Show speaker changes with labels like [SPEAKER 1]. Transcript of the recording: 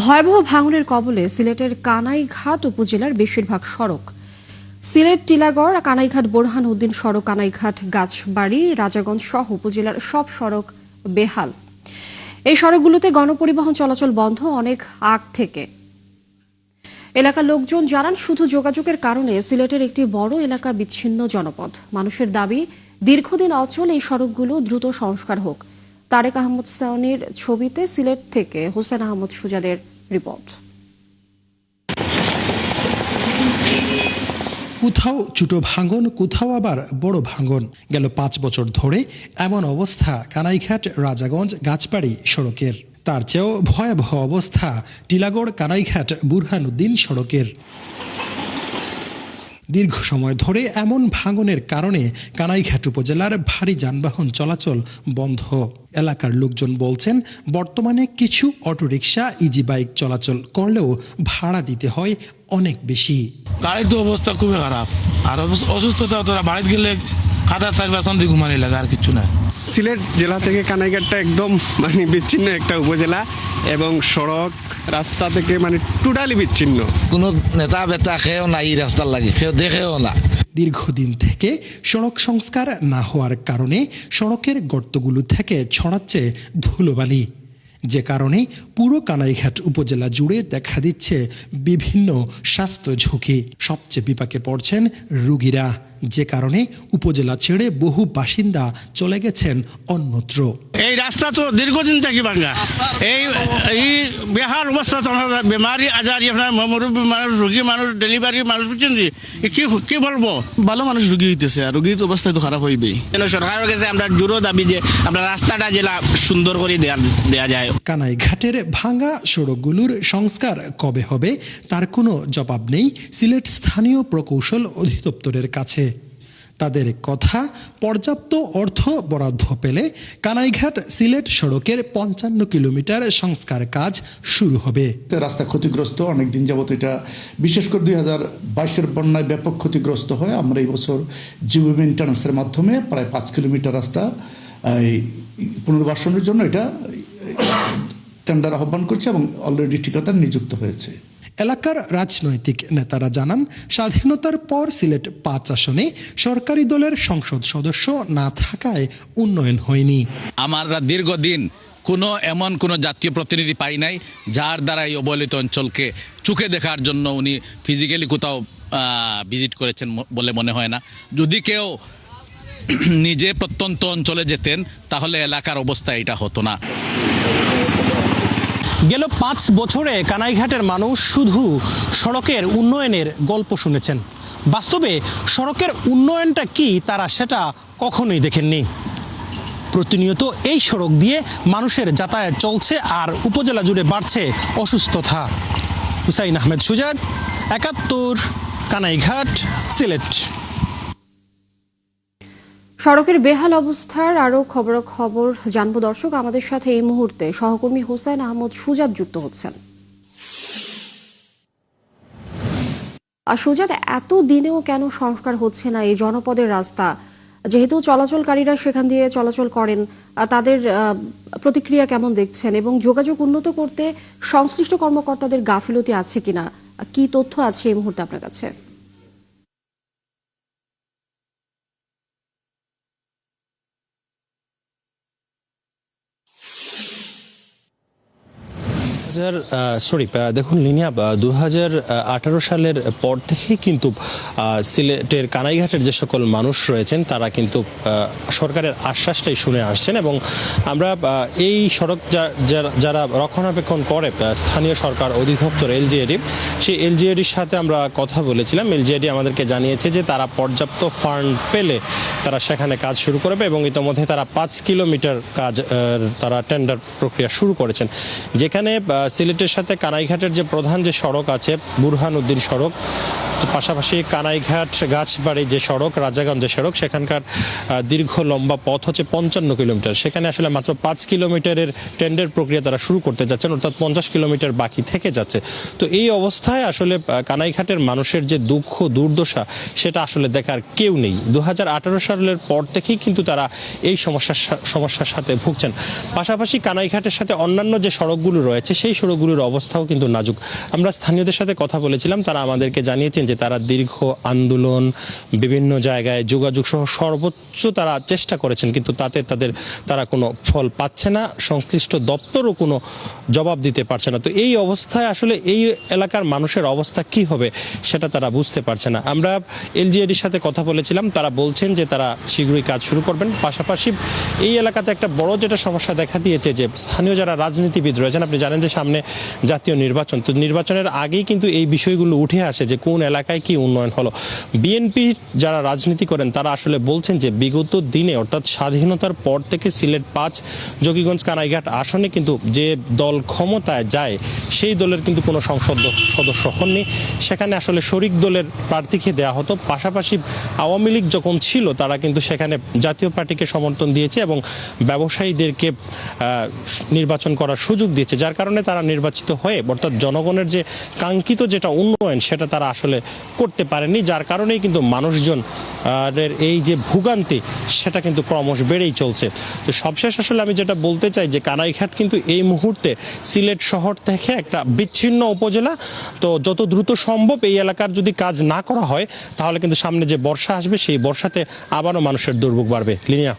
[SPEAKER 1] ভয়াবহ ভাঙনের কবলে সিলেটের কানাইঘাট উপজেলার বেশিরভাগ সড়ক। সিলেট, টিলাগড়, কানাইঘাট, বোরহান, উদ্দিন সড়ক, কানাইঘাট, গাছবাড়ি, রাজাগঞ্জ সহ উপজেলার সব সড়ক বেহাল। এই সড়কগুলোতে গণপরিবহন চলাচল বন্ধ অনেক আগ থেকে। এলাকার লোকজন জানান, শুধু যোগাযোগের কারণে সিলেটের একটি বড় এলাকা বিচ্ছিন্ন জনপদ। মানুষের দাবি, দীর্ঘদিন অচল এই সড়কগুলো দ্রুত সংস্কার হোক। তারেক আহমদ সাউনির ছবিতে সিলেট থেকে হোসেন আহমদ সুজাদের রিপোর্ট।
[SPEAKER 2] কোথাও ছোট ভাঙন, কোথাও আবার বড় ভাঙন। গেল পাঁচ বছর ধরে এমন অবস্থা কানাইঘাট, রাজাগঞ্জ গাছবাড়ি সড়কের। তার চেয়েও ভয়াবহ অবস্থা টিলাগড়, কানাইঘাট, বুরহানুদ্দিন সড়কের। দীর্ঘ সময় ধরে এমন ভাঙনের কারণে কানাইঘাট উপজেলার ভারী যানবাহন চলাচল বন্ধ। এলাকার লোকজন বলছেন বর্তমানে কিছু অটোরিকশা ইজি বাইক চলাচল করলেও ভাড়া দিতে হয় অনেক বেশি।
[SPEAKER 3] গাড়ির তো অবস্থা খুবই খারাপ। আর অবস- অসুস্থতা তোরা বাড়িতে গেলে কাদার চাকরি শান্তি ঘুমানি লাগে আর কিছু না।
[SPEAKER 4] সিলেট জেলা থেকে কানাইঘাটটা একদম মানে বিচ্ছিন্ন একটা উপজেলা এবং সড়ক রাস্তা থেকে মানে টোটালি বিচ্ছিন্ন।
[SPEAKER 5] কোনো নেতা বেতা খেয়েও না এই রাস্তার লাগে কেউ দেখেও না।
[SPEAKER 2] দীর্ঘদিন থেকে সড়ক সংস্কার না হওয়ার কারণে সড়কের গর্তগুলো থেকে ছড়াচ্ছে ধুলোবালি। যে কারণে পুরো কানাইঘাট উপজেলা জুড়ে দেখা দিচ্ছে বিভিন্ন স্বাস্থ্য ঝুঁকি। সবচেয়ে বিপাকে পড়ছেন রুগীরা। যে কারণে উপজেলা ছেড়ে বহু বাসিন্দা চলে গেছেন অন্যত্র।
[SPEAKER 6] এই রাস্তা তো দীর্ঘদিন থেকে ভাঙ্গা। এই এই বেহাল অবস্থা তো বেমারি আজারি আপনার মুরব্বী মানুষ রোগী মানুষ ডেলিভারি মানুষ বুঝছেন? কি কি বলব?
[SPEAKER 7] ভালো মানুষ রুগী হইতেছে আর রুগীর তো অবস্থা তো খারাপ হইবেই।
[SPEAKER 6] সরকারের কাছে আমরা জোরো দাবি যে আমরা রাস্তাটা জেলা সুন্দর করে দেয়া দেয়া যায়।
[SPEAKER 2] কানাই ঘাটের ভাঙা সড়কগুলোর সংস্কার কবে হবে তার কোনো জবাব নেই। সিলেট স্থানীয় প্রকৌশল অধিদপ্তরের কাছে। তাদের কথা পর্যাপ্ত অর্থ বরাদ্দ পেলে কানাইঘাট সিলেট সড়কের পঞ্চান্ন কিলোমিটার সংস্কার কাজ শুরু হবে।
[SPEAKER 8] রাস্তা ক্ষতিগ্রস্ত অনেক দিন যাবত এটা, বিশেষ করে দুই হাজার বাইশের বন্যায় ব্যাপক ক্ষতিগ্রস্ত হয়। আমরা এই বছর জিও মেনটেন্যান্সের মাধ্যমে প্রায় পাঁচ কিলোমিটার রাস্তা পুনর্বাসনের জন্য এটা টেন্ডার আহ্বান করছে এবং অলরেডি ঠিকাদার নিযুক্ত হয়েছে।
[SPEAKER 2] এলাকার রাজনৈতিক নেতারা জানান, স্বাধীনতার পর সিলেট পাঁচ আসনে সরকারি দলের সংসদ সদস্য না থাকায় উন্নয়ন হয়নি।
[SPEAKER 9] আমরা দীর্ঘদিন কোনো এমন কোনো জাতীয় প্রতিনিধি পাই নাই, যার দ্বারা এই অবহেলিত অঞ্চলকে চোখে দেখার জন্য উনি ফিজিক্যালি কোথাও ভিজিট করেছেন বলে মনে হয় না। যদি কেউ নিজে প্রত্যন্ত অঞ্চলে যেতেন, তাহলে এলাকার অবস্থা এটা হতো না।
[SPEAKER 10] গেল পাঁচ বছরে কানাইঘাটের মানুষ শুধু সড়কের উন্নয়নের গল্প শুনেছেন। বাস্তবে সড়কের উন্নয়নটা কি, তারা সেটা কখনোই দেখেননি। প্রতিনিয়ত এই সড়ক দিয়ে মানুষের যাতায়াত চলছে আর উপজেলা জুড়ে বাড়ছে অসুস্থতা। হুসাইন আহমেদ সুজাদ একাত্তর, কানাইঘাট, সিলেট।
[SPEAKER 1] সড়কের বেহাল অবস্থার আরও খবর খবর জানব। দর্শক, আমাদের সাথে এই মুহূর্তে সহকর্মী হোসেন আহমদ সুজাত যুক্ত হচ্ছেন। আর সুজাত, এত দিনেও কেন সংস্কার হচ্ছে না এই জনপদের রাস্তা? যেহেতু চলাচলকারীরা সেখান দিয়ে চলাচল করেন তাদের প্রতিক্রিয়া কেমন দেখছেন? এবং যোগাযোগ উন্নত করতে সংশ্লিষ্ট কর্মকর্তাদের গাফিলতি আছে কিনা? কি তথ্য আছে এই মুহূর্তে আপনার কাছে?
[SPEAKER 10] হাজার সরি দেখুন লিনিয়া দু হাজার আঠারো সালের পর থেকেই কিন্তু সিলেটের কানাইঘাটের যে সকল মানুষ রয়েছেন, তারা কিন্তু সরকারের আশ্বাসটাই শুনে আসছেন এবং আমরা এই সড়ক যারা- রক্ষণাবেক্ষণ করে স্থানীয় সরকার অধিদপ্তর এলজিএডি, সেই এলজিএডির সাথে আমরা কথা বলেছিলাম। এলজিএডি আমাদেরকে জানিয়েছে যে তারা পর্যাপ্ত ফান্ড পেলে তারা সেখানে কাজ শুরু করবে এবং ইতোমধ্যে তারা পাঁচ কিলোমিটার কাজ তারা টেন্ডার প্রক্রিয়া শুরু করেছেন। যেখানে সিলেটের সাথে কানাইঘাটের যে প্রধান যে সড়ক আছে বুরহান উদ্দিন সড়ক, পাশাপাশি কানাইঘাট গাছবাড়ি যে সড়ক রাজাগঞ্জ সড়ক, সেখানকার দীর্ঘ লম্বা পথ হচ্ছে পঞ্চান্ন কিলোমিটার। সেখানে আসলে মাত্র পাঁচ কিলোমিটারের টেন্ডার প্রক্রিয়া তারা শুরু করতে যাচ্ছেন, অর্থাৎ পঞ্চাশ কিলোমিটার বাকি থেকে যাচ্ছে। তো এই অবস্থায় আসলে কানাইঘাটের মানুষের যে দুঃখ, দুর্দশা, সেটা আসলে দেখার কেউ নেই। দু হাজার আঠারো সালের পর থেকেই কিন্তু তারা এই সমস্যার সমস্যার সাথে ভুগছেন। পাশাপাশি কানাইঘাটের সাথে অন্যান্য যে সড়কগুলো রয়েছে, সেই সড়কগুলোর অবস্থাও কিন্তু নাজুক। আমরা স্থানীয়দের সাথে কথা বলেছিলাম, তারা আমাদেরকে জানিয়েছেন যে তারা দীর্ঘ আন্দোলন, বিভিন্ন জায়গায় যোগাযোগ সহ সর্বোচ্চ তারা চেষ্টা করেছেন, কিন্তু তাতে তাদের তারা কোনো ফল পাচ্ছে না, সংশ্লিষ্ট দপ্তরও কোনো জবাব দিতে পারছে না। তো এই অবস্থায় আসলে এই এলাকার মানুষের অবস্থা কি হবে সেটা তারা বুঝতে পারছে না। আমরা এলজিএডির সাথে কথা বলেছিলাম, তারা বলছেন যে তারা শীঘ্রই কাজ শুরু করবেন। পাশাপাশি এই এলাকাতে একটা বড় যেটা সমস্যা দেখা দিয়েছে যে স্থানীয় যারা রাজনীতিবিদ রয়েছেন, আপনি জানেন যে সামনে জাতীয় নির্বাচন। তো নির্বাচনের আগেই কিন্তু এই বিষয়গুলো উঠে আসে যে কোন এলাকায় কি উন্নয়ন হলো। বিএনপি যারা রাজনীতি করেন, তারা আসলে বলছেন যে বিগত দিনে, অর্থাৎ স্বাধীনতার পর থেকে সিলেট পাঁচ যোগীগঞ্জ কানাইঘাট আসনে কিন্তু যে দল ক্ষমতায় যায়, সেই দলের কিন্তু কোনো সংসদ সদস্য হননি। সেখানে আসলে শরিক দলের প্রার্থীকে দেওয়া হতো। পাশাপাশি আওয়ামী লীগ যখন ছিল, তারা কিন্তু সেখানে জাতীয় পার্টিকে সমর্থন দিয়েছে এবং ব্যবসায়ীদেরকে নির্বাচন করার সুযোগ দিয়েছে। যার কারণে তারা নির্বাচিত হয়ে, অর্থাৎ জনগণের যে কাঙ্ক্ষিত যেটা উন্নয়ন, সেটা তারা আসলে করতে পারেনি, যার কারণেই কিন্তু মানুষজন এই যে ভোগান্তি, সেটা কিন্তু ক্রমশ বেড়েই চলছে। তো সবশেষ আসলে আমি যেটা বলতে চাই যে কানাইঘাট কিন্তু এই মুহূর্তে সিলেট শহর থেকে একটা বিচ্ছিন্ন উপজেলা। তো যত দ্রুত সম্ভব এই এলাকার যদি কাজ না করা হয়, তাহলে কিন্তু সামনে যে বর্ষা আসবে, সেই বর্ষাতে আবারও মানুষের দুর্ভোগ বাড়বে। লিনিয়া।